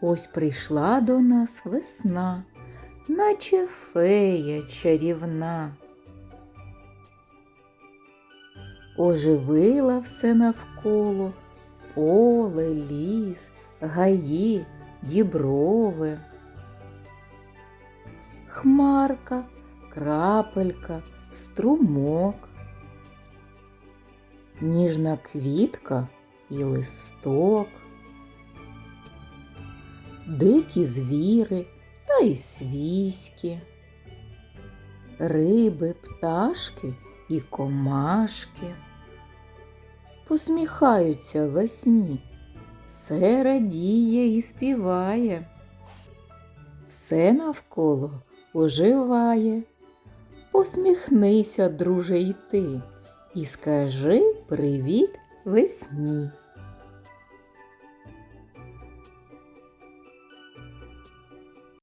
Ось прийшла до нас весна, наче фея чарівна. Оживила все навколо, поле, ліс, гаї, діброви. Хмарка, крапелька, струмок, ніжна квітка і листок, дикі звіри та й свійські, риби, пташки і комашки. Посміхаються весні, все радіє і співає, все навколо оживає. Посміхнися, друже, й ти, і скажи привіт весні.